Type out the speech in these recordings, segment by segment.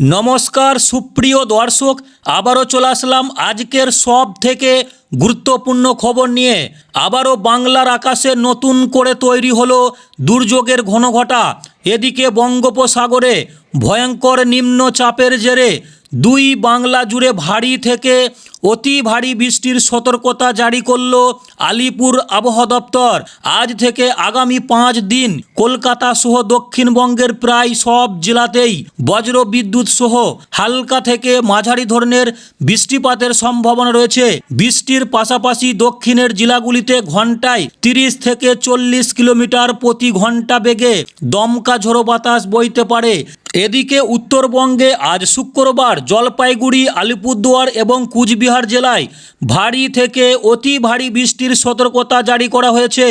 নমস্কার, সুপ্রিয় দর্শক, আবারও চলে আসলাম আজকের সব থেকে গুরুত্বপূর্ণ খবর নিয়ে। আবারও বাংলার আকাশে নতুন করে তৈরি হলো দুর্যোগের ঘনঘটা। এদিকে বঙ্গোপসাগরে ভয়ঙ্কর নিম্নচাপের জেরে দুই বাংলা জুড়ে ভারী থেকে অতি ভারী বৃষ্টির সতর্কতা জারি করল আলিপুর আবহাওয়া দপ্তর। আজ থেকে আগামী পাঁচ দিন কলকাতা সহ দক্ষিণবঙ্গের প্রায় সব জেলাতেই বজ্র বিদ্যুৎ সহ হালকা থেকে মাঝারি ধরনের বৃষ্টিপাতের সম্ভাবনা রয়েছে। বৃষ্টির পাশাপাশি দক্ষিণের জেলাগুলিতে ঘন্টায় তিরিশ থেকে চল্লিশ কিলোমিটার প্রতি ঘণ্টা বেগে দমকা ঝোড়ো বাতাস বইতে পারে। এদিকে উত্তরবঙ্গে আজ শুক্রবার জলপাইগুড়ি, আলিপুরদুয়ার এবং কুচবিহার জেলায় ভারী থেকে অতি ভারী বৃষ্টির সতর্কতা জারি করা হয়েছে।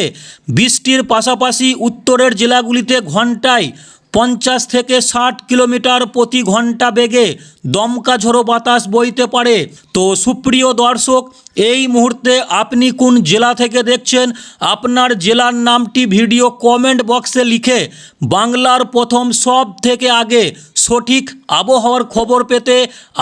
বৃষ্টির পাশাপাশি উত্তরের জেলাগুলিতে ঘন্টায় পঞ্চাশ থেকে ষাট কিলোমিটার প্রতি ঘণ্টা বেগে দমকা বাতাস বইতে পারে। তো সুপ্রিয় দর্শক, এই মুহূর্তে আপনি কোন জেলা থেকে দেখছেন? আপনার জেলার নামটি ভিডিও কমেন্ট বক্সে লিখে বাংলার প্রথম সব থেকে আগে সঠিক আবহাওয়ার খবর পেতে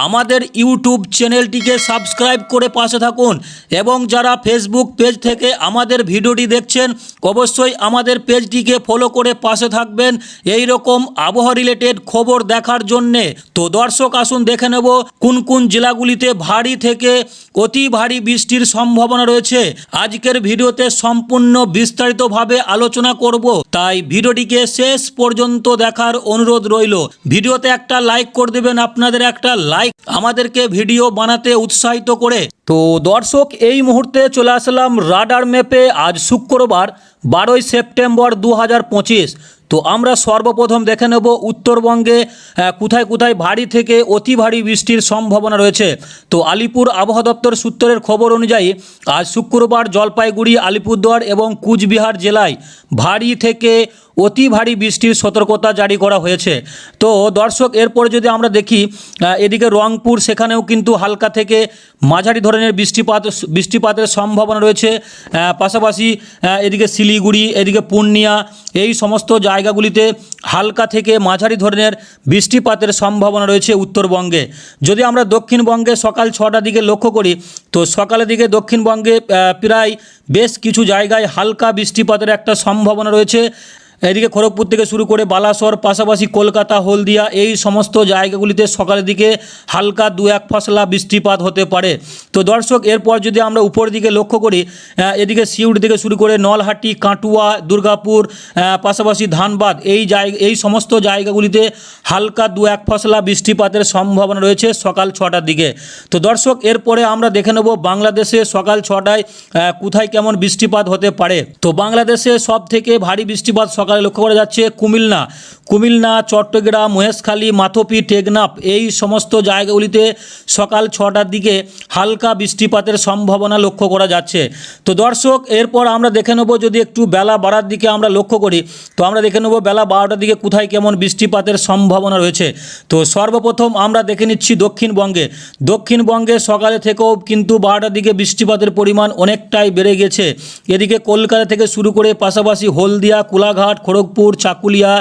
আমাদের ইউটিউব চ্যানেলটিকে সাবস্ক্রাইব করে পাশে থাকুন এবং যারা ফেসবুক পেজ থেকে আমাদের ভিডিওটি দেখছেন, অবশ্যই আমাদের পেজটিকে ফলো করে পাশে থাকবেন। এই রকম আবহাওয়া রিলেটেড খবর দেখার জন্যে। তো দর্শক আসুন দেখে নেব কোন কোন জেলাগুলিতে ভারী থেকে অতি ভারী বৃষ্টির সম্ভাবনা রয়েছে। আজকের ভিডিওতে সম্পূর্ণ বিস্তারিতভাবে আলোচনা করব। তাই ভিডিওটিকে শেষ পর্যন্ত দেখার অনুরোধ রইল। ভিডিওতে একটা লাইক করে দেবেন, আপনাদের একটা লাইক আমাদেরকে ভিডিও বানাতে উৎসাহিত করে। তো দর্শক, এই মুহূর্তে চলে আসলাম রাডার ম্যাপে। আজ শুক্রবার, বারোই সেপ্টেম্বর দু হাজার পঁচিশ। তো আমরা সর্বপ্রথম দেখে নেব উত্তরবঙ্গে কোথায় কোথায় ভারী থেকে অতি ভারী বৃষ্টির সম্ভাবনা রয়েছে। তো আলিপুর আবহাওয়া দপ্তর সূত্রের খবর অনুযায়ী, আজ শুক্রবার জলপাইগুড়ি, আলিপুরদুয়ার এবং কুচবিহার জেলায় ভারী থেকে অতি ভারী বৃষ্টির সতর্কতা জারি করা হয়েছে। তো দর্শক, এরপরে যদি আমরা দেখি এদিকে রংপুর, সেখানেও কিন্তু হালকা থেকে মাঝারি ধরনের বৃষ্টিপাত, বৃষ্টিপাতের সম্ভাবনা রয়েছে। পাশাপাশি এদিকে শিলিগুড়ি, এদিকে পূর্ণিয়া, এই সমস্ত জায়গাগুলিতে হালকা থেকে মাঝারি ধরনের বৃষ্টিপাতের সম্ভাবনা রয়েছে উত্তরবঙ্গে। যদি আমরা দক্ষিণবঙ্গে সকাল ছটার দিকে লক্ষ্য করি, তো সকালের দিকে দক্ষিণবঙ্গে প্রায় বেশ কিছু জায়গায় হালকা বৃষ্টিপাতের একটা সম্ভাবনা রয়েছে। এদিকে খড়গপুর থেকে শুরু করে বালাসর, পাশাপাশি কলকাতা, হলদিয়া এই সমস্ত জায়গাগুলিতে সকালের দিকে হালকা দু এক ফসলা বৃষ্টিপাত হতে পারে। তো দর্শক, এরপর যদি আমরা উপর দিকে লক্ষ্য করি এদিকে সিউড়ি থেকে শুরু করে নলহাটি, কাটুয়া, দুর্গাপুর পাশাপাশি ধানবাদ এই জায়গা, এই সমস্ত জায়গাগুলিতে হালকা দু এক ফসলা বৃষ্টিপাতের সম্ভাবনা রয়েছে সকাল ছটার দিকে। তো দর্শক, এরপরে আমরা দেখে নেব বাংলাদেশে সকাল ছটায় কোথায় কেমন বৃষ্টিপাত হতে পারে। তো বাংলাদেশে সব থেকে ভারী বৃষ্টিপাত সকালে লক্ষ্য করা যাচ্ছে কুমিল্লা। কুমিল্লা, চট্টগ্রাম, মহেশখালী, মাথপি, টেকনাফ এই সমস্ত জায়গাগুলিতে সকাল ছটার দিকে হালকা বৃষ্টিপাতের সম্ভাবনা লক্ষ্য করা যাচ্ছে। তো দর্শক, এরপর আমরা দেখে নেব যদি একটু বেলা বাড়ার দিকে আমরা লক্ষ্য করি, তো আমরা দেখে নেব বেলা বারোটার দিকে কোথায় কেমন বৃষ্টিপাতের সম্ভাবনা রয়েছে। তো সর্বপ্রথম আমরা দেখে নিচ্ছি দক্ষিণবঙ্গে। দক্ষিণবঙ্গে সকালে থেকেও কিন্তু বারোটার দিকে বৃষ্টিপাতের পরিমাণ অনেকটাই বেড়ে গেছে। এদিকে কলকাতা থেকে শুরু করে পাশাপাশি হলদিয়া, কোলাঘাট, খড়গপুর, চাকুলিয়া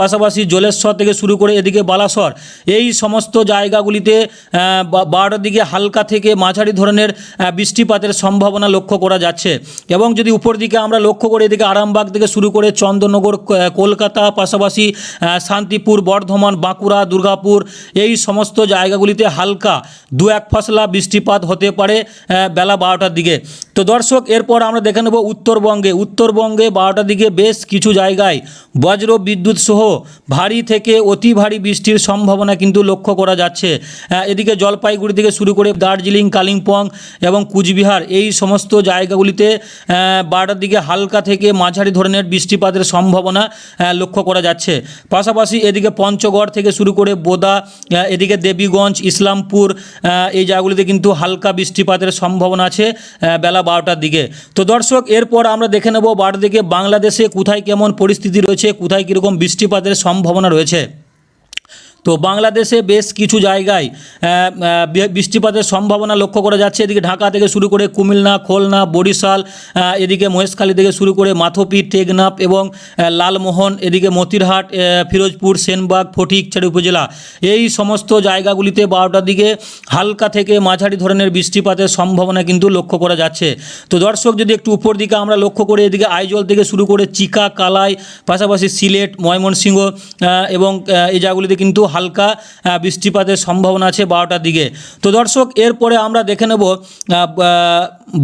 পাশাপাশি জলেশ্বর থেকে শুরু করে এদিকে বালাসর, এই সমস্ত জায়গাগুলিতে বারোটার দিকে হালকা থেকে মাঝারি ধরনের বৃষ্টিপাতের সম্ভাবনা লক্ষ্য করা যাচ্ছে। এবং যদি উপর দিকে আমরা লক্ষ্য করি, এদিকে আরামবাগ থেকে শুরু করে চন্দ্রনগর কলকাতা, পাশাপাশি শান্তিপুর, বর্ধমান, বাঁকুড়া, দুর্গাপুর, এই সমস্ত জায়গাগুলিতে হালকা দু এক ফসলা বৃষ্টিপাত হতে পারে বেলা বারোটার দিকে। তো দর্শক, এরপর আমরা দেখে নেব উত্তরবঙ্গে। উত্তরবঙ্গে বারোটার দিকে বেশ কিছু জায়গায় বজ্র বিদ্যুৎ সহ ভারী থেকে অতি ভারী বৃষ্টির সম্ভাবনা কিন্তু লক্ষ্য করা যাচ্ছে। এদিকে জলপাইগুড়ি থেকে শুরু করে দার্জিলিং, কালিম্পং এবং কুচবিহার এই সমস্ত জায়গাগুলিতে বারোটার দিকে হালকা থেকে মাঝারি ধরনের বৃষ্টিপাতের সম্ভাবনা লক্ষ্য করা যাচ্ছে। পাশাপাশি এদিকে পঞ্চগড় থেকে শুরু করে বোদা এদিকে দেবীগঞ্জ, ইসলামপুর এই জায়গাগুলিতে কিন্তু হালকা বৃষ্টিপাতের সম্ভাবনা আছে বেলা বারোটার দিকে। তো দর্শক, এরপর আমরা দেখে নেব বারোটার দিকে বাংলাদেশে কোথায় কেমন পরিস্থিতি রয়েছে, কোথায় কীরকম বৃষ্টিপাতের সম্ভাবনা রয়েছে। তো বাংলাদেশে বেশ কিছু জায়গায় বৃষ্টিপাতের সম্ভাবনা লক্ষ্য করা যাচ্ছে। এদিকে ঢাকা থেকে শুরু করে কুমিল্লা, খুলনা, বরিশাল এদিকে মহেশখালী থেকে শুরু করে মাথপি, টেকনাফ এবং লালমোহন, এদিকে মতিরহাট ফিরোজপুর, সেনবাগ ফটিকছড়ি উপজেলা। এই সমস্ত জায়গাগুলিতে বারোটার দিকে হালকা থেকে মাঝারি ধরনের বৃষ্টিপাতের সম্ভাবনা কিন্তু লক্ষ্য করা যাচ্ছে। তো দর্শক, যদি একটু উপর দিকে আমরা লক্ষ্য করি, এদিকে আইজল থেকে শুরু করে চিকা, কালাই, পাশাপাশি সিলেট, ময়মনসিংহ এবং এই জায়গাগুলিতে কিন্তু হালকা বৃষ্টিপাতের সম্ভাবনা আছে বারোটার দিকে। তো দর্শক এরপরে আমরা দেখে নেব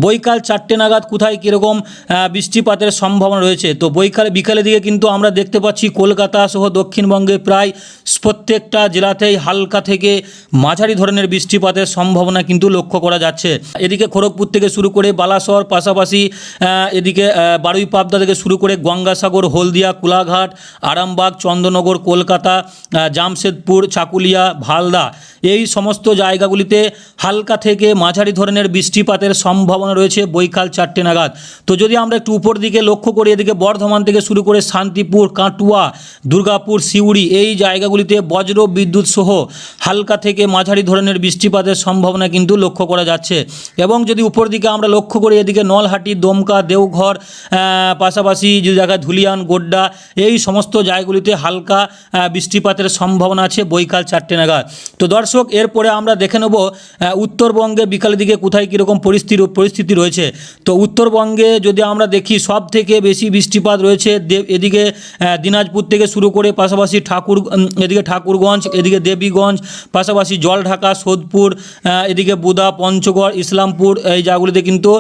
বৈকাল চারটে নাগাদ কোথায় কীরকম বৃষ্টিপাতের সম্ভাবনা রয়েছে। তো বৈকালে বিকালের দিকে কিন্তু আমরা দেখতে পাচ্ছি কলকাতা সহ দক্ষিণবঙ্গে প্রায় প্রত্যেকটা জেলাতেই হালকা থেকে মাঝারি ধরনের বৃষ্টিপাতের সম্ভাবনা কিন্তু লক্ষ্য করা যাচ্ছে। এদিকে খড়গপুর থেকে শুরু করে বালাসর পাশাপাশি এদিকে বারুই পাবদা থেকে শুরু করে গঙ্গাসাগর হলদিয়া কোলাঘাট আরামবাগ চন্দ্রনগর কলকাতা আহ, জামশেদপুর চাকুলিয়া, ভালদা এই সমস্ত জায়গাগুলিতে হালকা থেকে মাঝারি ধরনের বৃষ্টিপাতের সম্ভাবনা রয়েছে বৈকাল চারটে নাগাদ। তো যদি আমরা একটু উপর দিকে লক্ষ্য করি, এদিকে বর্ধমান থেকে শুরু করে শান্তিপুর, কাটুয়া, দুর্গাপুর, সিউড়ি এই জায়গাগুলিতে বজ্র বিদ্যুৎ সহ হালকা থেকে মাঝারি ধরনের বৃষ্টিপাতের সম্ভাবনা কিন্তু লক্ষ্য করা যাচ্ছে। এবং যদি উপর দিকে আমরা লক্ষ্য করি, এদিকে নলহাটি, দমকা, দেওঘর পাশাপাশি যে জায়গায় ধুলিয়ান, গোড্ডা এই সমস্ত জায়গাগুলিতে হালকা বৃষ্টিপাতের সম্ভাবনা আছে বৈকাল চারটে নাগাদ। তো দর্শক, এরপরে আমরা দেখে নেব উত্তরবঙ্গে বিকালের দিকে কোথায় কীরকম পরিস্থিতি পরিস্থিতি রয়েছে। তো উত্তরবঙ্গে যদি আমরা দেখি সব থেকে বেশি বৃষ্টিপাত রয়েছে এদিকে দিনাজপুর থেকে শুরু করে পাশাপাশি ঠাকুর এদিকে ঠাকুরগঞ্জ, এদিকে দেবীগঞ্জ, পাশাপাশি জলঢাকা, সোদপুর এদিকে বুদা, পঞ্চগড়, ইসলামপুর, এই জায়গাগুলিতে কিন্তু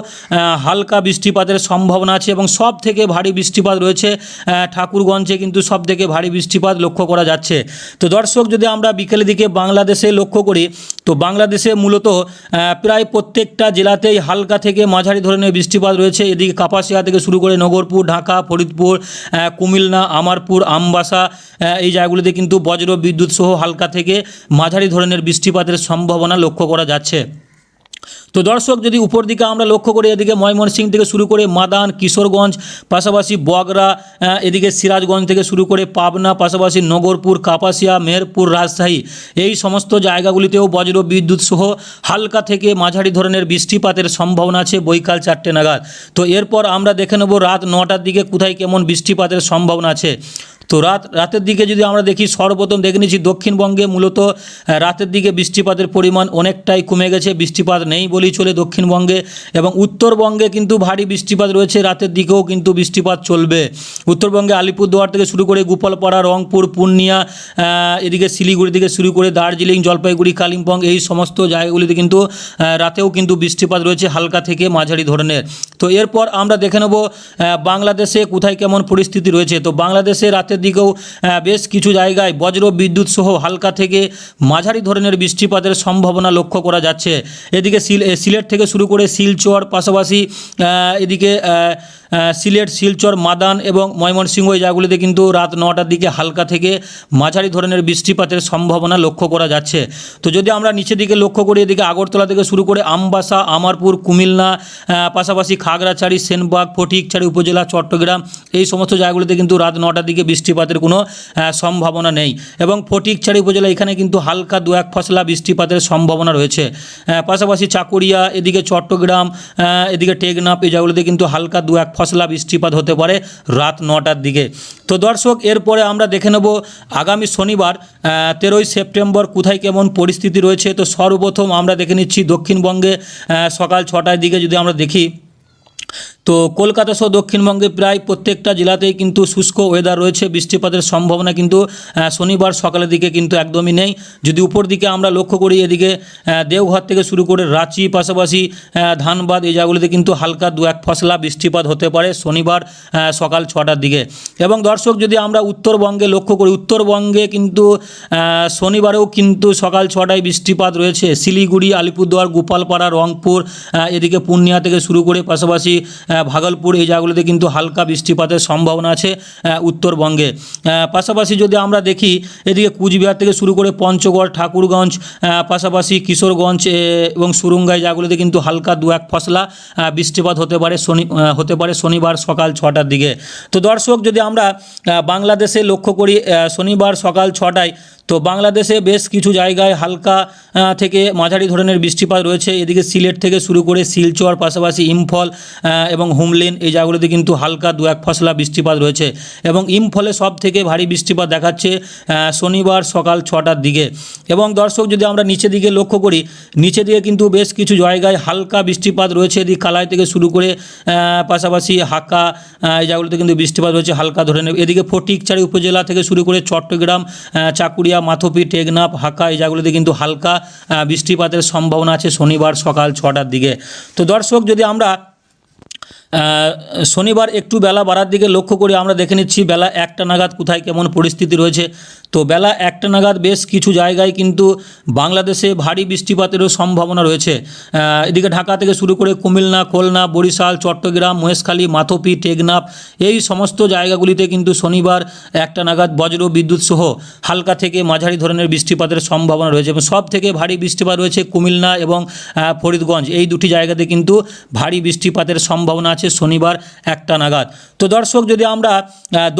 হালকা বৃষ্টিপাতের সম্ভাবনা আছে এবং সব থেকে ভারী বৃষ্টিপাত রয়েছে ঠাকুরগঞ্জে কিন্তু সব থেকে ভারী বৃষ্টিপাত লক্ষ্য করা যাচ্ছে। তো দর্শক যদি আমরা বিকেলের দিকে বাংলাদেশে লক্ষ্য করি, তো বাংলাদেশে মূলত প্রায় প্রত্যেকটা জেলাতেই হালকা থেকে মাঝারি ধরনের বৃষ্টিপাত রয়েছে। এদিকে কাপাসিয়া থেকে শুরু করে নগরপুর, ঢাকা, ফরিদপুর কুমিল্লা, আমারপুর, আমবাসা এই জায়গাগুলিতে কিন্তু বজ্র বিদ্যুৎ সহ হালকা থেকে মাঝারি ধরনের বৃষ্টিপাতের সম্ভাবনা লক্ষ্য করা যাচ্ছে। তো দর্শক, যদি উপর দিকে আমরা লক্ষ্য করি, এদিকে ময়মনসিং থেকে শুরু করে মাদান, কিশোরগঞ্জ, পাশাপাশি বগরা এদিকে সিরাজগঞ্জ থেকে শুরু করে পাবনা, পাশাপাশি নগরপুর, কাপাসিয়া, মেহেরপুর, রাজশাহী, এই সমস্ত জায়গাগুলিতেও বজ্র বিদ্যুৎ সহ হালকা থেকে মাঝারি ধরনের বৃষ্টিপাতের সম্ভাবনা আছে বৈকাল চারটে নাগাদ। তো এরপর আমরা দেখে নেব রাত নটার দিকে কোথায় কেমন বৃষ্টিপাতের সম্ভাবনা আছে। তো রাত, রাতের দিকে যদি আমরা দেখি সর্বপ্রথম দেখে নিচ্ছি দক্ষিণবঙ্গে মূলত রাতের দিকে বৃষ্টিপাতের পরিমাণ অনেকটাই কমে গেছে, বৃষ্টিপাত নেই বলেই চলে দক্ষিণবঙ্গে এবং উত্তরবঙ্গে কিন্তু ভারী বৃষ্টিপাত রয়েছে, রাতের দিকেও কিন্তু বৃষ্টিপাত চলবে। উত্তরবঙ্গে আলিপুরদুয়ার থেকে শুরু করে গোপালপাড়া, রংপুর, পূর্ণিয়া এদিকে শিলিগুড়ি থেকে শুরু করে দার্জিলিং, জলপাইগুড়ি, কালিম্পং এই সমস্ত জায়গাগুলিতে কিন্তু রাতেও কিন্তু বৃষ্টিপাত রয়েছে হালকা থেকে মাঝারি ধরনের। তো এরপর আমরা দেখে নেব বাংলাদেশে কোথায় কেমন পরিস্থিতি রয়েছে। তো বাংলাদেশে রাতের দিকেও বেশ কিছু জায়গায় বজ্র বিদ্যুৎ সহ হালকা থেকে মাঝারি ধরনের বৃষ্টিপাতের সম্ভাবনা লক্ষ্য করা যাচ্ছে। এদিকে সিল সিলেট থেকে শুরু করে শিলচর পাশাপাশি এদিকে সিলেট, শিলচর, মাদান এবং ময়মনসিংহ এই জায়গাগুলিতে কিন্তু রাত নটার দিকে হালকা থেকে মাঝারি ধরনের বৃষ্টিপাতের সম্ভাবনা লক্ষ্য করা যাচ্ছে। তো যদি আমরা নিচের দিকে লক্ষ্য করি, এদিকে আগরতলা থেকে শুরু করে আমবাসা, আমারপুর, কুমিল্লা পাশাপাশি খাগড়াছড়ি, সেনবাগ, ফটিকছড়ি, উপজেলা, চট্টগ্রাম এই সমস্ত জায়গাগুলিতে কিন্তু রাত নটার দিকে বৃষ্টিপাতের কোনো সম্ভাবনা নেই। এবং ফটিকছড়ি উপজেলা এখানে কিন্তু হালকা দু এক ফসলা বৃষ্টিপাতের সম্ভাবনা রয়েছে। পাশাপাশি চাকুরিয়া এদিকে চট্টগ্রাম এদিকে টেকনাফ, এই জায়গাগুলিতে কিন্তু হালকা দু এক ফসলা বৃষ্টিপাত হতে পারে রাত নটার দিকে। তো দর্শক, এরপরে আমরা দেখে নেব আগামী শনিবার তেরোই সেপ্টেম্বর কোথায় কেমন পরিস্থিতি রয়েছে। তো সর্বপ্রথম আমরা দেখে নিচ্ছি দক্ষিণবঙ্গে সকাল ছটার দিকে যদি আমরা দেখি তো কলকাতা সহ দক্ষিণবঙ্গে প্রায় প্রত্যেকটা জেলাতেই কিন্তু শুষ্ক ওয়েদার রয়েছে, বৃষ্টিপাতের সম্ভাবনা কিন্তু শনিবার সকালের দিকে কিন্তু একদমই নেই। যদি উপর দিকে আমরা লক্ষ্য করি, এদিকে দেওঘর থেকে শুরু করে রাঁচি পাশাপাশি ধানবাদ এই জায়গাগুলিতে কিন্তু হালকা দু এক ফসলা বৃষ্টিপাত হতে পারে শনিবার সকাল ছটার দিকে। এবং দর্শক, যদি আমরা উত্তরবঙ্গে লক্ষ্য করি, উত্তরবঙ্গে কিন্তু শনিবারেও কিন্তু সকাল ছটায় বৃষ্টিপাত রয়েছে। শিলিগুড়ি, আলিপুরদুয়ার, গোপালপাড়া, রংপুর এদিকে পূর্ণিয়া থেকে শুরু করে পাশাপাশি ভাগলপুর, এই জায়গাগুলিতে কিন্তু হালকা বৃষ্টিপাতের সম্ভাবনা আছে উত্তরবঙ্গে। পাশাপাশি যদি আমরা দেখি, এদিকে কুচবিহার থেকে শুরু করে পঞ্চগড়, ঠাকুরগঞ্জ পাশাপাশি কিশোরগঞ্জ এবং সুরুঙ্গাই জায়গাগুলিতে কিন্তু হালকা দু এক ফসলা বৃষ্টিপাত হতে পারে শনি হতে পারে শনিবার সকাল ছটার দিকে। তো দর্শক, যদি আমরা বাংলাদেশে লক্ষ্য করি শনিবার সকাল ছটায় তো বাংলাদেশে বেশ কিছু জায়গায় হালকা থেকে মাঝারি ধরনের বৃষ্টিপাত রয়েছে। এদিকে সিলেট থেকে শুরু করে শিলচর পাশাপাশি ইম্ফল এবং হুমলিন এই জায়গাগুলিতে কিন্তু হালকা দু এক ফসলা বৃষ্টিপাত রয়েছে। এবং ইম্ফলে সব থেকে ভারী বৃষ্টিপাত দেখাচ্ছে শনিবার সকাল ছটার দিকে। এবং দর্শক যদি আমরা নিচে দিকে লক্ষ্য করি নিচে দিকে কিন্তু বেশ কিছু জায়গায় হালকা বৃষ্টিপাত রয়েছে। এদিকে কালাই থেকে শুরু করে পাশাপাশি হাকা এই জায়গাগুলোতে কিন্তু বৃষ্টিপাত রয়েছে হালকা ধরনের। এদিকে ফটিকচারি উপজেলা থেকে শুরু করে চট্টগ্রাম আহ, চাকুরিয়া মাথুপি, টেকনাফ, হাকা, এই জায়গাগুলিতে কিন্তু হালকা বৃষ্টিপাতের সম্ভাবনা আছে শনিবার সকাল ছটার দিকে। তো দর্শক, যদি আমরা শনিবার একটু বেলা বাড়ার দিকে লক্ষ্য করে, আমরা দেখে নিচ্ছি বেলা একটা নাগাদ কোথায় কেমন পরিস্থিতি রয়েছে। তো বেলা একটা নাগাদ বেশ কিছু জায়গায় কিন্তু বাংলাদেশে ভারী বৃষ্টিপাতেরও সম্ভাবনা রয়েছে। এদিকে ঢাকা থেকে শুরু করে কুমিল্লা, খুলনা, বরিশাল, চট্টগ্রাম, মহেশখালী, মাথপি, টেকনাফ এই সমস্ত জায়গাগুলিতে কিন্তু শনিবার একটা নাগাদ বজ্র বিদ্যুৎ সহ হালকা থেকে মাঝারি ধরনের বৃষ্টিপাতের সম্ভাবনা রয়েছে এবং সব থেকে ভারী বৃষ্টিপাত রয়েছে কুমিল্লা এবং ফরিদগঞ্জ। এই দুটি জায়গাতে কিন্তু ভারী বৃষ্টিপাতের সম্ভাবনা আছে শনিবার একটা নাগাদ। তো দর্শক, যদি আমরা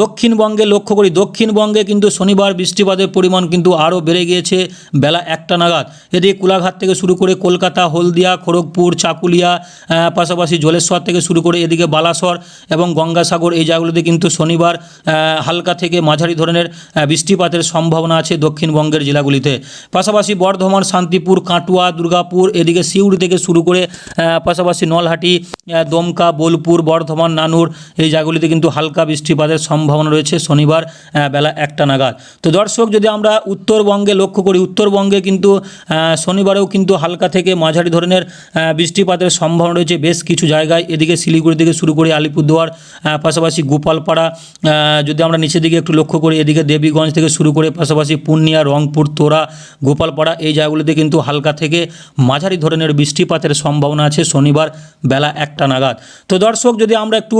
দক্ষিণবঙ্গে লক্ষ্য করি, দক্ষিণবঙ্গে কিন্তু শনিবার বৃষ্টিপাতের পরিমাণ কিন্তু আরও বেড়ে গিয়েছে বেলা একটা নাগাদ। এদিকে কোলাঘাট থেকে শুরু করে কলকাতা, হলদিয়া, খড়গপুর, চাকুলিয়া পাশাপাশি জলেশ্বর থেকে শুরু করে এদিকে বালাসর এবং গঙ্গাসাগর এই জায়গাগুলিতে কিন্তু শনিবার হালকা থেকে মাঝারি ধরনের বৃষ্টিপাতের সম্ভাবনা আছে দক্ষিণবঙ্গের জেলাগুলিতে। পাশাপাশি বর্ধমান, শান্তিপুর, কাটুয়া, দুর্গাপুর, এদিকে সিউড়ি থেকে শুরু করে পাশাপাশি নলহাটি দমকা, বোলপুর, বর্ধমান, নানুর এই জায়গাগুলিতে কিন্তু হালকা বৃষ্টিপাতের সম্ভাবনা রয়েছে শনিবার বেলা একটা নাগাদ। তো দর্শক, যদি আমরা উত্তরবঙ্গে লক্ষ্য করি, উত্তরবঙ্গে কিন্তু শনিবারেও কিন্তু হালকা থেকে মাঝারি ধরনের বৃষ্টিপাতের সম্ভাবনা রয়েছে বেশ কিছু জায়গায়। এদিকে শিলিগুড়ি থেকে শুরু করে আলিপুরদুয়ার পাশাপাশি গোপালপাড়া যদি আমরা নিচের দিকে একটু লক্ষ্য করি, এদিকে দেবীগঞ্জ থেকে শুরু করে পাশাপাশি পূর্ণিয়া, রংপুর, তোরা, গোপালপাড়া, এই জায়গাগুলিতে কিন্তু হালকা থেকে মাঝারি ধরনের বৃষ্টিপাতের সম্ভাবনা আছে শনিবার বেলা একটা নাগাদ। তো দর্শক, যদি আমরা একটু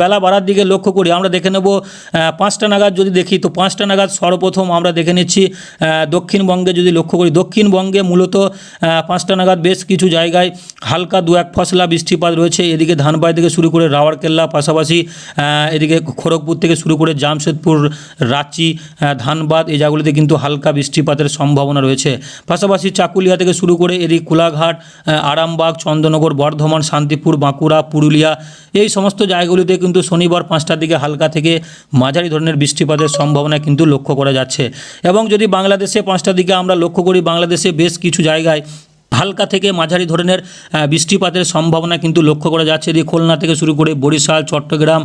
বেলা বাড়ার দিকে লক্ষ্য করি, আমরা দেখে নেব পাঁচটা নাগাদ যদি দেখি, তো পাঁচটা নাগাদ সর্বপ্রথম আমরা দেখে নিচ্ছি দক্ষিণবঙ্গে যদি লক্ষ্য করি, দক্ষিণবঙ্গে মূলত পাঁচটা নাগাদ বেশ কিছু জায়গায় হালকা দু এক ফসলা বৃষ্টিপাত রয়েছে। এদিকে ধানবাড়ি থেকে শুরু করে রাওয়ারকেল্লা, পাশাপাশি এদিকে খড়গপুর থেকে শুরু করে জামশেদপুর, রাঁচি ধানবাদ এই জায়গাগুলিতে কিন্তু হালকা বৃষ্টিপাতের সম্ভাবনা রয়েছে। পাশাপাশি চাকুলিয়া থেকে শুরু করে এদিকে কোলাঘাট আরামবাগ চন্দ্রনগর বর্ধমান, শান্তিপুর, বাঁকুড়া, পুরুলিয়া, এই সমস্ত জায়গাগুলিতে কিন্তু শনিবার পাঁচটার দিকে হালকা থেকে মাঝারি ধরনের বৃষ্টিপাতের সম্ভাবনা কিন্তু লক্ষ্য করা যাচ্ছে। এবং যদি বাংলাদেশে পাঁচটা দিকে আমরা লক্ষ্য করি বাংলাদেশে বেশ কিছু জায়গায় হালকা থেকে মাঝারি ধরনের বৃষ্টিপাতের সম্ভাবনা কিন্তু লক্ষ্য করা যাচ্ছে। এদিকে খুলনা থেকে শুরু করে বরিশাল, চট্টগ্রাম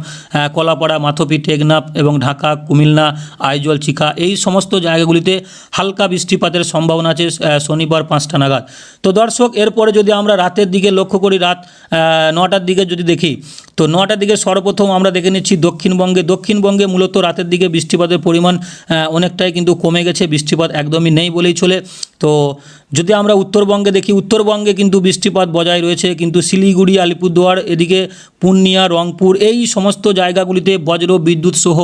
কলাপাড়া, মাথপি, টেকনাফ এবং ঢাকা, কুমিল্লা, আইজল চিকা এই সমস্ত জায়গাগুলিতে হালকা বৃষ্টিপাতের সম্ভাবনা আছে শনিবার পাঁচটা নাগাদ। তো দর্শক, এরপরে যদি আমরা রাতের দিকে লক্ষ্য করি, রাত নটার দিকে যদি দেখি, তো নটার দিকে সর্বপ্রথম আমরা দেখে নিচ্ছি দক্ষিণবঙ্গে। দক্ষিণবঙ্গে মূলত রাতের দিকে বৃষ্টিপাতের পরিমাণ অনেকটাই কিন্তু কমে গেছে। বৃষ্টিপাত একদমই নেই বলেই চলে। তো যদি আমরা উত্তরবঙ্গে দেখি উত্তরবঙ্গে কিন্তু বৃষ্টিপাত বজায় রয়েছে কিন্তু শিলিগুড়ি আলিপুরদুয়ার এদিকে পূর্ণিয়া রংপুর এই সমস্ত জায়গাগুলিতে বজ্র বিদ্যুৎ সহ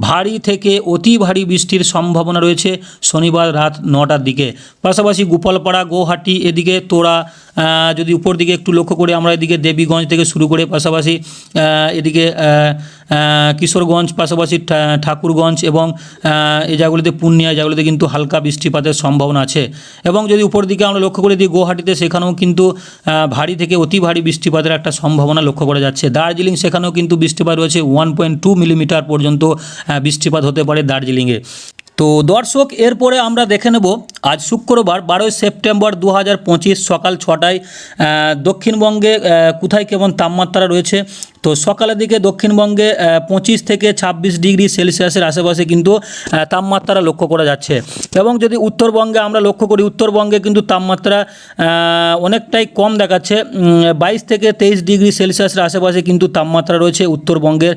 ভারী থেকে অতি ভারী বৃষ্টির সম্ভাবনা রয়েছে শনিবার রাত নটার দিকে। পাশাপাশি গোপালপাড়া গৌহাটি এদিকে আহ, যদি উপর দিকে একটু লক্ষ্য করে আমরা এদিকে দেবীগঞ্জ থেকে শুরু করে পাশাপাশি এদিকে কিশোরগঞ্জ, পাশাপাশি ঠাকুরগঞ্জ এবং এই জায়গাগুলিতে পূর্ণিয়া জায়গাগুলিতে কিন্তু হালকা বৃষ্টিপাতের সম্ভাবনা আছে। এবং যদি উপর দিকে আমরা লক্ষ্য করে দিই গুয়াহাটিতে, সেখানেও কিন্তু ভারী থেকে অতি ভারী বৃষ্টিপাতের একটা সম্ভাবনা লক্ষ্য করা যাচ্ছে। দার্জিলিং, সেখানেও কিন্তু বৃষ্টিপাত রয়েছে ওয়ান পয়েন্ট টু মিলিমিটার পর্যন্ত বৃষ্টিপাত হতে পারে দার্জিলিংয়ে। তো দর্শক, এরপরে আমরা দেখে নেব, আজ শুক্রবার বারোই সেপ্টেম্বর দু হাজার পঁচিশ সকাল ছটায় দক্ষিণবঙ্গে কোথায় কেমন তাপমাত্রা রয়েছে? তো সকালের দিকে দক্ষিণবঙ্গে পঁচিশ থেকে ছাব্বিশ ডিগ্রি সেলসিয়াসের আশেপাশে কিন্তু তাপমাত্রা লক্ষ্য করা যাচ্ছে। এবং যদি উত্তরবঙ্গে আমরা লক্ষ্য করি, উত্তরবঙ্গে কিন্তু তাপমাত্রা অনেকটাই কম দেখাচ্ছে। বাইশ থেকে তেইশ ডিগ্রি সেলসিয়াসের আশেপাশে কিন্তু তাপমাত্রা রয়েছে উত্তরবঙ্গের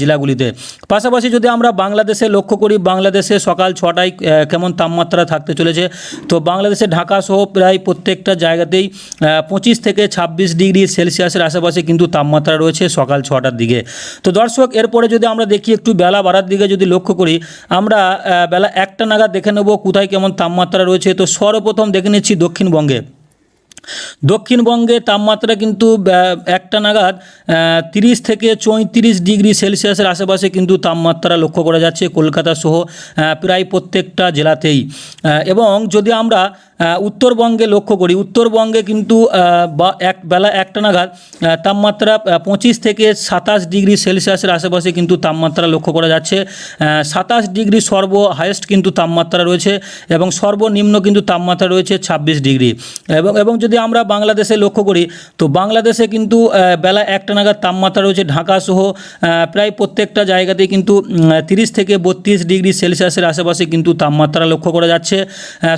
জেলাগুলিতে। পাশাপাশি যদি আমরা বাংলাদেশে লক্ষ্য করি, বাংলাদেশে সকাল ছটায় কেমন তাপমাত্রা থাকতে চলেছে। তো বাংলাদেশে ঢাকা সহ প্রায় প্রত্যেকটা জায়গাতেই পঁচিশ থেকে ছাব্বিশ ডিগ্রি সেলসিয়াসের আশেপাশে কিন্তু তাপমাত্রা রয়েছে সকাল ছটার দিকে। তো দর্শক, এরপরে যদি আমরা দেখি একটু বেলা বাড়ার দিকে যদি লক্ষ্য করি, আমরা বেলা একটা নাগাদ দেখে নেব কোথায় কেমন তাপমাত্রা রয়েছে। তো সর্বপ্রথম দেখে নিচ্ছি দক্ষিণবঙ্গে। দক্ষিণবঙ্গে তাপমাত্রা কিন্তু একটা নাগাদ তিরিশ থেকে চৌত্রিশ ডিগ্রি সেলসিয়াসের আশেপাশে কিন্তু তাপমাত্রা লক্ষ্য করা যাচ্ছে কলকাতা সহ প্রায় প্রত্যেকটা জেলাতেই। এবং যদি আমরা উত্তরবঙ্গে লক্ষ্য করি, উত্তরবঙ্গে কিন্তু বা, এক, বেলা একটা নাগাদ তাপমাত্রা পঁচিশ থেকে সাতাশ ডিগ্রি সেলসিয়াসের আশেপাশে কিন্তু তাপমাত্রা লক্ষ্য করা যাচ্ছে। সাতাশ ডিগ্রি সর্ব হায়েস্ট কিন্তু তাপমাত্রা রয়েছে এবং সর্বনিম্ন কিন্তু তাপমাত্রা রয়েছে ছাব্বিশ ডিগ্রি। এবং এবং যদি আমরা বাংলাদেশে লক্ষ্য করি, তো বাংলাদেশে কিন্তু বেলা একটা নাগাদ তাপমাত্রা রয়েছে ঢাকা সহ প্রায় প্রত্যেকটা জায়গাতেই কিন্তু তিরিশ থেকে বত্রিশ ডিগ্রি সেলসিয়াসের আশেপাশে কিন্তু তাপমাত্রা লক্ষ্য করা যাচ্ছে।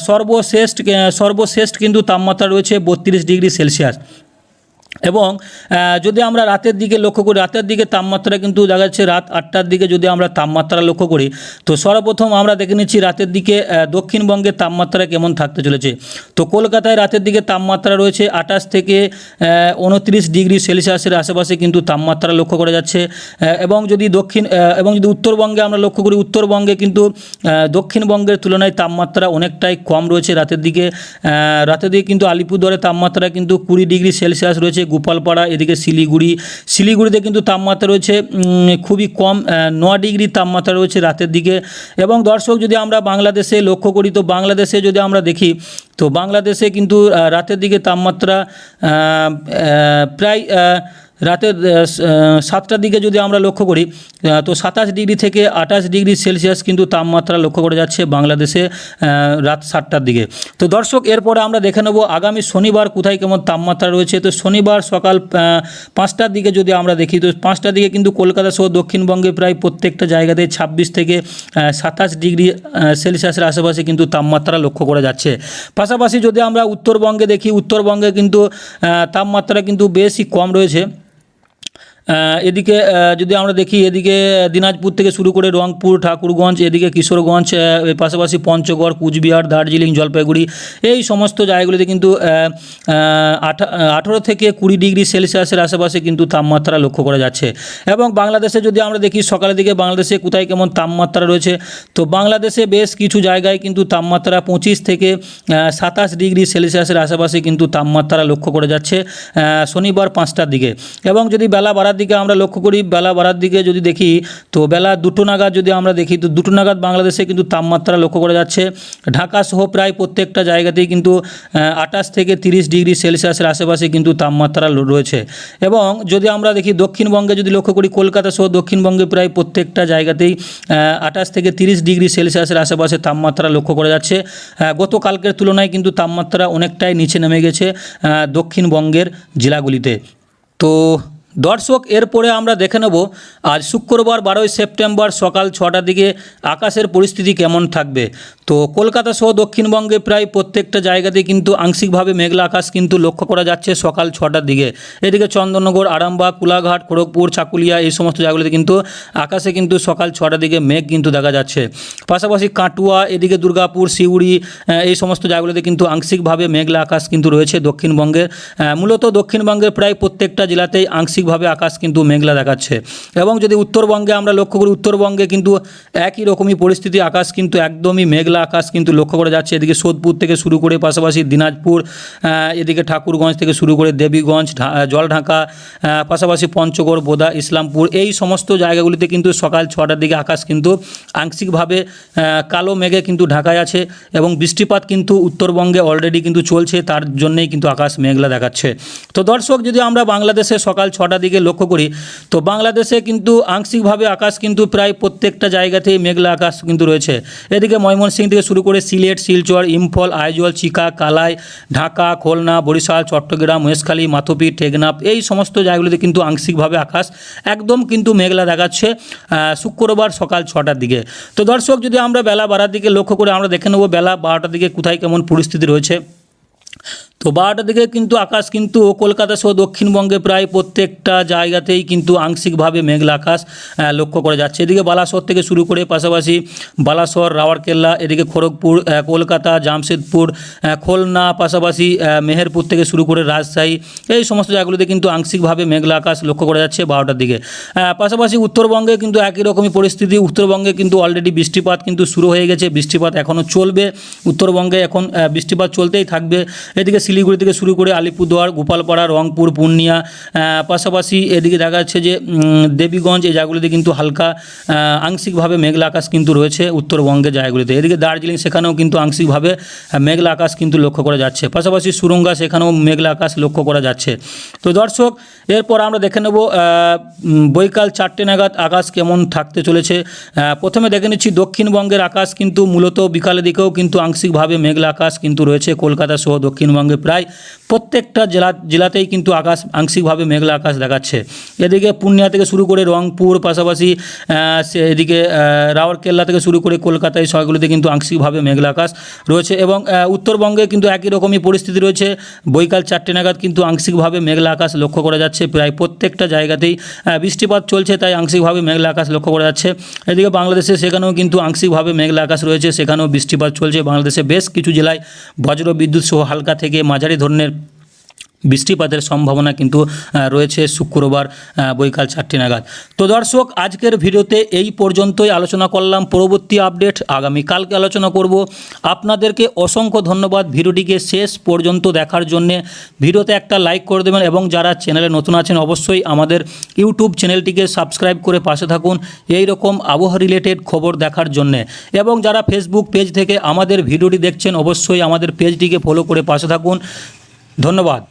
সর্বশ্রেষ্ঠ সর্বশ্রেষ্ঠ কিন্তু তাপমাত্রা রয়েছে বত্রিশ ডিগ্রি সেলসিয়াস। এবং যদি আমরা রাতের দিকে লক্ষ্য করি, রাতের দিকে তাপমাত্রা কিন্তু দেখা যাচ্ছে রাত আটটার দিকে যদি আমরা তাপমাত্রা লক্ষ্য করি, তো সর্বপ্রথম আমরা দেখে নিচ্ছি রাতের দিকে দক্ষিণবঙ্গের তাপমাত্রা কেমন থাকতে চলেছে। তো কলকাতায় রাতের দিকে তাপমাত্রা রয়েছে আঠাশ থেকে উনত্রিশ ডিগ্রি সেলসিয়াসের আশেপাশে কিন্তু তাপমাত্রা লক্ষ্য করা যাচ্ছে। এবং যদি দক্ষিণ এবং যদি উত্তরবঙ্গে আমরা লক্ষ্য করি, উত্তরবঙ্গে কিন্তু দক্ষিণবঙ্গের তুলনায় তাপমাত্রা অনেকটাই কম রয়েছে রাতের দিকে। রাতের দিকে কিন্তু আলিপুরদুয়ারের তাপমাত্রা কিন্তু কুড়ি ডিগ্রি সেলসিয়াস রয়েছে গোপালপাড়া, এদিকে শিলিগুড়ি। শিলিগুড়িতে কিন্তু তাপমাত্রা রয়েছে খুবই কম ন ডিগ্রি তাপমাত্রা রয়েছে রাতের দিকে। এবং দর্শক, যদি আমরা বাংলাদেশে লক্ষ্য করি, তো বাংলাদেশে যদি আমরা দেখি, তো বাংলাদেশে কিন্তু রাতের দিকে তাপমাত্রা প্রায় আহ, সাতটার দিকে যদি আমরা লক্ষ্য করি তো সাতাশ ডিগ্রি থেকে আঠাশ ডিগ্রি সেলসিয়াস কিন্তু তাপমাত্রা লক্ষ্য করা যাচ্ছে বাংলাদেশে রাত সাতটার দিকে। তো দর্শক এরপরে আমরা দেখে নেব আগামী শনিবার কোথায় কেমন তাপমাত্রা রয়েছে। তো শনিবার সকাল পাঁচটার দিকে যদি আমরা দেখি তো পাঁচটার দিকে কিন্তু কলকাতা সহ দক্ষিণবঙ্গে প্রায় প্রত্যেকটা জায়গাতে ছাব্বিশ থেকে সাতাশ ডিগ্রি সেলসিয়াসের আশেপাশে কিন্তু তাপমাত্রা লক্ষ্য করা যাচ্ছে। পাশাপাশি যদি আমরা উত্তরবঙ্গে দেখি উত্তরবঙ্গে কিন্তু তাপমাত্রা কিন্তু বেশি কম রয়েছে। এদিকে যদি আমরা দেখি, এদিকে দিনাজপুর থেকে শুরু করে রংপুর, ঠাকুরগঞ্জ, এদিকে কিশোরগঞ্জ পাশাপাশি পঞ্চগড়, কুচবিহার, দার্জিলিং, জলপাইগুড়ি, এই সমস্ত জায়গাগুলিতে কিন্তু আঠারো থেকে কুড়ি ডিগ্রি সেলসিয়াসের আশেপাশে কিন্তু তাপমাত্রা লক্ষ্য করা যাচ্ছে। এবং বাংলাদেশে যদি আমরা দেখি, সকালের দিকে বাংলাদেশে কোথায় কেমন তাপমাত্রা রয়েছে, তো বাংলাদেশে বেশ কিছু জায়গায় কিন্তু তাপমাত্রা পঁচিশ থেকে সাতাশ ডিগ্রি সেলসিয়াসের আশেপাশে কিন্তু তাপমাত্রা লক্ষ্য করা যাচ্ছে শনিবার পাঁচটার দিকে। এবং যদি বেলা বাড়ার দিকে আমরা লক্ষ্য করি, বেলা বাড়ার দিকে যদি দেখি, তো বেলা দুটো নাগাদ যদি আমরা দেখি, তো দুটো নাগাদ বাংলাদেশে কিন্তু তাপমাত্রা লক্ষ্য করা যাচ্ছে। ঢাকা সহ প্রায় প্রত্যেকটা জায়গাতেই কিন্তু আঠাশ থেকে তিরিশ ডিগ্রি সেলসিয়াসের আশেপাশে কিন্তু তাপমাত্রা রয়েছে। এবং যদি আমরা দেখি, দক্ষিণবঙ্গে যদি লক্ষ্য করি, কলকাতা সহ দক্ষিণবঙ্গে প্রায় প্রত্যেকটা জায়গাতেই আঠাশ থেকে তিরিশ ডিগ্রি সেলসিয়াসের আশেপাশে তাপমাত্রা লক্ষ্য করা যাচ্ছে। গতকালকের তুলনায় কিন্তু তাপমাত্রা অনেকটাই নিচে নেমে গেছে দক্ষিণবঙ্গের জেলাগুলিতে। তো দর্শক, এরপরে আমরা দেখে নেব আজ শুক্রবার বারোই সেপ্টেম্বর সকাল ছটার দিকে আকাশের পরিস্থিতি কেমন থাকবে। তো কলকাতা সহ দক্ষিণবঙ্গে প্রায় প্রত্যেকটা জায়গাতেই কিন্তু আংশিকভাবে মেঘলা আকাশ কিন্তু লক্ষ্য করা যাচ্ছে সকাল ছটার দিকে। এদিকে চন্দননগর আরামবাগ কুলাঘাট খড়গপুর চাকুলিয়া এই সমস্ত জায়গাগুলিতে কিন্তু আকাশে কিন্তু সকাল ছটার দিকে মেঘ কিন্তু দেখা যাচ্ছে। পাশাপাশি কাটুয়া এদিকে দুর্গাপুর সিউড়ি এই সমস্ত জায়গাগুলিতে কিন্তু আংশিকভাবে মেঘলা আকাশ কিন্তু রয়েছে দক্ষিণবঙ্গের আহ, মূলত দক্ষিণবঙ্গের প্রায় প্রত্যেকটা জেলাতেই আংশিকভাবে আকাশ কিন্তু মেঘলা দেখাচ্ছে। এবং যদি উত্তরবঙ্গে আমরা লক্ষ্য করি উত্তরবঙ্গে কিন্তু একই রকমই পরিস্থিতি আকাশ কিন্তু একদমই মেঘলা আকাশ কিন্তু লক্ষ্য করা যাচ্ছে। এদিকে সোদপুর থেকে শুরু করে পাশাপাশি দিনাজপুর এদিকে ঠাকুরগঞ্জ থেকে শুরু করে দেবীগঞ্জ জলঢাকা পাশাপাশি পঞ্চগড়, বোদা, ইসলামপুর এই সমস্ত জায়গাগুলিতে কিন্তু সকাল ছটার দিকে আকাশ কিন্তু আংশিকভাবে কালো মেঘে কিন্তু ঢাকায় আছে এবং বৃষ্টিপাত কিন্তু উত্তরবঙ্গে অলরেডি কিন্তু চলছে। তার জন্যেই কিন্তু আকাশ মেঘলা দেখাচ্ছে। তো দর্শক, যদি আমরা বাংলাদেশে সকাল ছটার দিকে লক্ষ্য করি, তো বাংলাদেশে কিন্তু আংশিকভাবে আকাশ কিন্তু প্রায় প্রত্যেকটা জায়গাতেই মেঘলা আকাশ কিন্তু রয়েছে। এদিকে ময়মনসিংহ থেকে শুরু করে সিলেট, শিলচর, ইম্ফল, আইজল, চিকা, কালাই, ঢাকা, খোলনা, বরিশাল, চট্টগ্রাম, মহেশখালী, মাথুপি টেকনাফ এই সমস্ত জায়গাগুলিতে কিন্তু আংশিকভাবে আকাশ একদম কিন্তু মেঘলা দেখাচ্ছে শুক্রবার সকাল ছটার দিকে। তো দর্শক, যদি আমরা বেলা বারার দিকে লক্ষ্য করে আমরা দেখে নেব বেলা বারোটার দিকে কোথায় কেমন পরিস্থিতি রয়েছে। তো বারোটার দিকে কিন্তু আকাশ কিন্তু কলকাতা সহ দক্ষিণবঙ্গে প্রায় প্রত্যেকটা জায়গাতেই কিন্তু আংশিকভাবে মেঘলা আকাশ লক্ষ্য করা যাচ্ছে। এদিকে বালাসর থেকে শুরু করে পাশাপাশি বালাসর রাওয়ারকেল্লা, এদিকে খড়গপুর কলকাতা, জামশেদপুর খুলনা, পাশাপাশি মেহেরপুর থেকে শুরু করে রাজশাহী, এই সমস্ত জায়গাগুলিতে কিন্তু আংশিকভাবে মেঘলা আকাশ লক্ষ্য করা যাচ্ছে বারোটার দিকে। পাশাপাশি উত্তরবঙ্গে কিন্তু একই রকমই পরিস্থিতি। উত্তরবঙ্গে কিন্তু অলরেডি বৃষ্টিপাত কিন্তু শুরু হয়ে গেছে। বৃষ্টিপাত এখনও চলবে। উত্তরবঙ্গে এখন বৃষ্টিপাত চলতেই থাকবে। এদিকে শিলিগুড়ি থেকে শুরু করে আলিপুরদুয়ার, গোপালপাড়া, রংপুর, পূর্ণিয়া পাশাপাশি এদিকে দেখা যাচ্ছে যে দেবীগঞ্জ এই জায়গাগুলিতে কিন্তু হালকা আংশিকভাবে মেঘলা আকাশ কিন্তু রয়েছে উত্তরবঙ্গের জায়গাগুলিতে। এদিকে দার্জিলিং সেখানেও কিন্তু আংশিকভাবে মেঘলা আকাশ কিন্তু লক্ষ্য করা যাচ্ছে। পাশাপাশি সুরঙ্গা সেখানেও মেঘলা আকাশ লক্ষ্য করা যাচ্ছে। তো দর্শক, এরপর আমরা দেখে নেব বৈকাল চারটে নাগাদ আকাশ কেমন থাকতে চলেছে। প্রথমে দেখে নিচ্ছি দক্ষিণবঙ্গের আকাশ কিন্তু মূলত বিকালের দিকেও কিন্তু আংশিকভাবে মেঘলা আকাশ কিন্তু রয়েছে কলকাতা সহ দক্ষিণবঙ্গে। প্রায় প্রত্যেকটা জেলা, জেলাতেই কিন্তু আকাশ, আংশিকভাবে মেঘলা আকাশ দেখাচ্ছে। এদিকে পূর্ণিয়া থেকে শুরু করে রংপুর, পাশাপাশি সে এদিকে রাওয়ারকেল্লা থেকে শুরু করে কলকাতা এই শহরগুলিতে কিন্তু আংশিকভাবে মেঘলা আকাশ রয়েছে এবং উত্তরবঙ্গে কিন্তু একই রকমই পরিস্থিতি রয়েছে। বৈকাল চারটে নাগাদ কিন্তু আংশিকভাবে মেঘলা আকাশ লক্ষ্য করা যাচ্ছে। প্রায় প্রত্যেকটা জায়গাতেই বৃষ্টিপাত চলছে তাই আংশিকভাবে মেঘলা আকাশ লক্ষ্য করা যাচ্ছে। এদিকে বাংলাদেশে সেখানেও কিন্তু আংশিকভাবে মেঘলা আকাশ রয়েছে, সেখানেও বৃষ্টিপাত চলছে। বাংলাদেশে বেশ কিছু জেলায় বজ্র বিদ্যুৎ সহ হালকা থেকে মাঝারি ধরনের বৃষ্টিপাতের সম্ভাবনা কিন্তু রয়েছে শুক্রবার বৈকাল চারটে নাগাদ। তো দর্শক, আজকের ভিডিওতে এই পর্যন্তই আলোচনা করলাম। পরবর্তী আপডেট আগামীকালকে আলোচনা করব। আপনাদেরকে অসংখ্য ধন্যবাদ ভিডিওটিকে শেষ পর্যন্ত দেখার জন্যে। ভিডিওতে একটা লাইক করে দেবেন এবং যারা চ্যানেলে নতুন আছেন, অবশ্যই আমাদের ইউটিউব চ্যানেলটিকে সাবস্ক্রাইব করে পাশে থাকুন। এই রকম আবহাওয়া রিলেটেড খবর দেখার জন্যে। এবং যারা ফেসবুক পেজ থেকে আমাদের ভিডিওটি দেখছেন, অবশ্যই আমাদের পেজটিকে ফলো করে পাশে থাকুন। ধন্যবাদ।